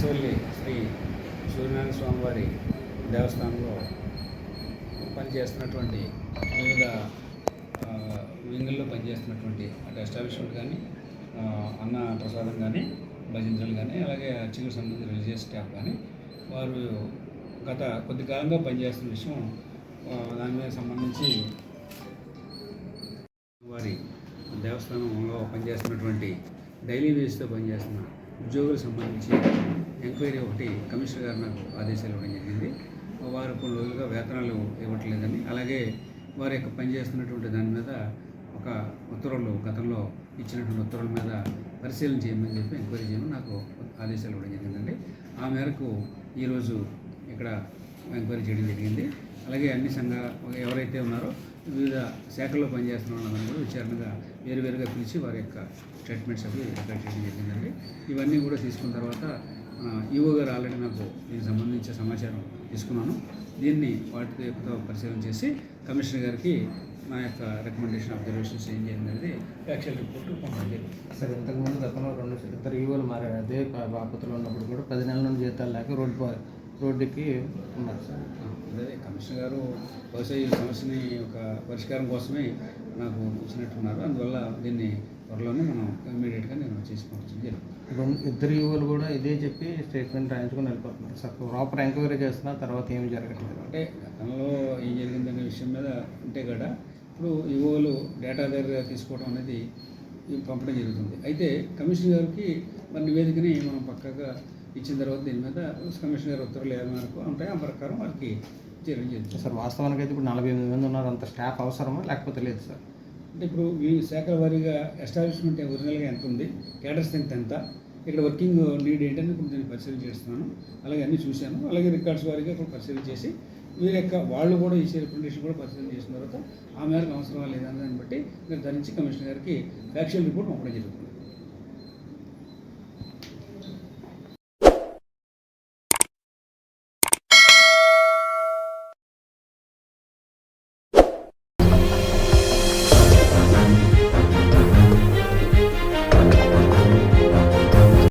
పరసవల్లి శ్రీ సూర్యనారాయణ స్వామి వారి దేవస్థానంలో పనిచేస్తున్నటువంటి వివిధ వింగుల్లో పనిచేస్తున్నటువంటి అంటే ఎస్టాబ్లిష్మెంట్ కానీ అన్న ప్రసాదం కానీ భజంత్రులు కానీ అలాగే అర్చకులకు సంబంధించిన రిలీజియస్ స్టాఫ్ కానీ వారు గత కొద్ది కాలంగా పనిచేస్తున్న విషయం దాని మీద సంబంధించి వారి దేవస్థానంలో పనిచేస్తున్నటువంటి డైలీ వేస్తో పనిచేస్తున్న ఉద్యోగులకు సంబంధించి ఎంక్వైరీ ఒకటి కమిషనర్ గారు నాకు ఆదేశాలు ఇవ్వడం జరిగింది. వారు కొన్ని రోజులుగా వేతనాలు ఇవ్వట్లేదని అలాగే వారి యొక్క పనిచేస్తున్నటువంటి దాని మీద ఒక ఉత్తర్వులు గతంలో ఇచ్చినటువంటి ఉత్తర్వుల మీద పరిశీలన చేయమని చెప్పి ఎంక్వైరీ చేయమని నాకు ఆదేశాలు ఇవ్వడం జరిగిందండి. ఆ మేరకు ఈరోజు ఇక్కడ ఎంక్వైరీ చేయడం జరిగింది. అలాగే అన్ని సంఘ ఎవరైతే ఉన్నారో వివిధ శాఖల్లో పనిచేస్తున్న వాళ్ళందరూ కూడా విచారణగా వేరువేరుగా పిలిచి వారి యొక్క స్టేట్మెంట్స్ అవి రికార్డ్ చేయడం జరిగిందండి. ఇవన్నీ కూడా తీసుకున్న తర్వాత ఈఓ గారు ఆల్రెడీ నాకు దీనికి సంబంధించిన సమాచారం తీసుకున్నాను. దీన్ని వాటితో పరిశీలన చేసి కమిషనర్ గారికి నా యొక్క రికమెండేషన్ అబ్జర్వేషన్స్ ఏం చేయండి అనేది యాక్చువల్ రిపోర్ట్ పంపడం సార్ ఇంతకుముందు గతంలో రెండు ఇద్దరు ఈవోలు మారారు. అదే బాపతులు ఉన్నప్పుడు కూడా పది నెలల నుండి జీతాలు లేక రోడ్డు రోడ్డుకి ఉన్నారు సార్. అదే కమిషనర్ గారు బహుశా ఈ సమస్యని ఒక పరిష్కారం కోసమే నాకు ఇచ్చినట్టున్నారు అందువల్ల దీన్ని త్వరలోనే మనం ఇమీడియట్గా నేను చేసి పంపించడం జరుగుతుంది రెండు ఇద్దరు ఈవోలు కూడా ఇదే చెప్పి స్టేట్మెంట్ రాయించుకొని వెళ్ళిపోతున్నారు. సార్ ప్రాపర్ ఎంక్వైరీ చేస్తున్నా తర్వాత ఏమి జరగట్లేదు. అంటే గతంలో ఏం జరిగిందనే విషయం మీద ఉంటే కూడా ఇప్పుడు ఈవోలు డేటా దగ్గర తీసుకోవడం అనేది పంపడం జరుగుతుంది. అయితే కమిషనర్ గారికి మరి నివేదికని మనం పక్కగా ఇచ్చిన తర్వాత దీని మీద కమిషనర్ గారు ఉత్తర్వులు ఏ మేరకు ఉంటాయి? ఆ ప్రకారం వారికి చేయడం జరుగుతుంది. సార్ వాస్తవానికి అయితే ఇప్పుడు నలభై ఎనిమిది మంది ఉన్నారు. అంత స్టాఫ్ అవసరమా? లేకపోతే లేదు సార్? అంటే ఇప్పుడు ఈ శాఖల వారీగా ఎస్టాబ్లిష్మెంట్ ఒరిజినల్గా ఎంత ఉంది? క్యాడర్ స్ట్రెంత్ ఎంత? ఇక్కడ వర్కింగ్ నీడ్ ఏంటని ఇప్పుడు నేను పరిశీలన చేస్తున్నాను. అలాగే అన్నీ చూశాను. అలాగే రికార్డ్స్ వారీగా కూడా పరిశీలన చేసి వీరి యొక్క వాళ్ళు కూడా ఇచ్చే రికమెండేషన్ కూడా పరిశీలన చేసిన తర్వాత ఆ మేరకు అవసరం లేదని దాన్ని బట్టి నిర్ధారించి కమిషనర్ గారికి ఫ్యాక్చువల్ రిపోర్ట్ పంపడం జరుగుతుంది.